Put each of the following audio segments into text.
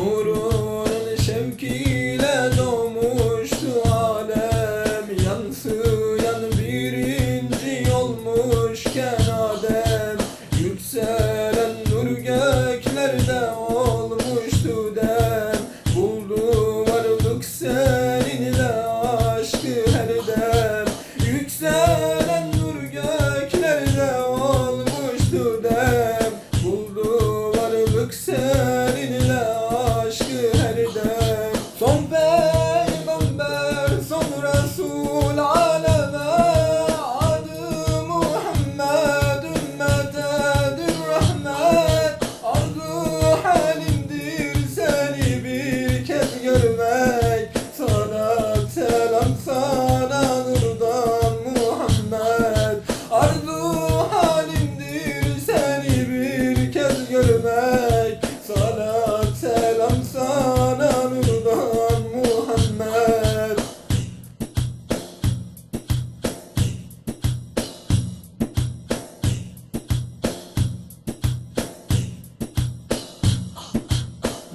നൂറോ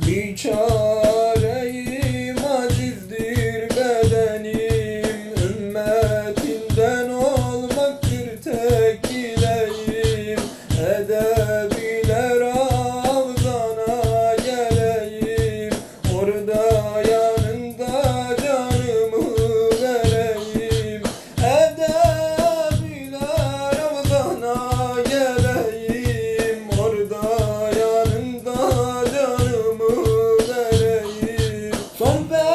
Biçareyim acizdir bedenim. Ümmetinden olmaktır tek dileğim. Compare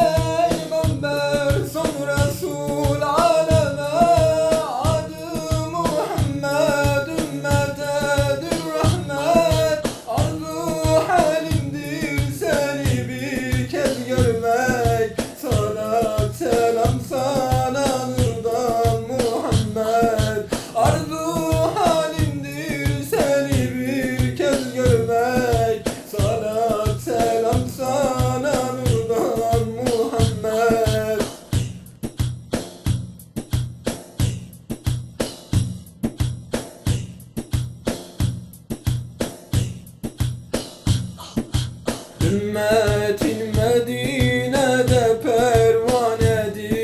Ümmetin Medine'de pervanedir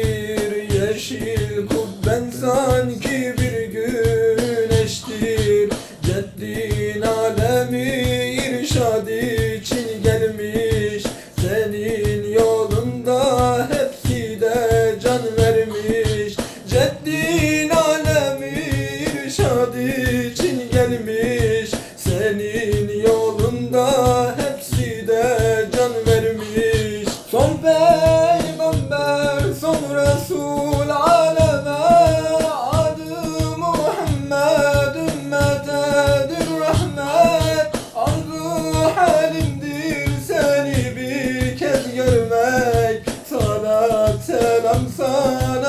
Yeşil kubben sanki bir güneştir. Ceddin alemi irşad için gelmiş. Senin yolunda hepsi de can vermiş. Ceddin alemi irşad için gelmiş. Senin yolunda hepsi I'm sun.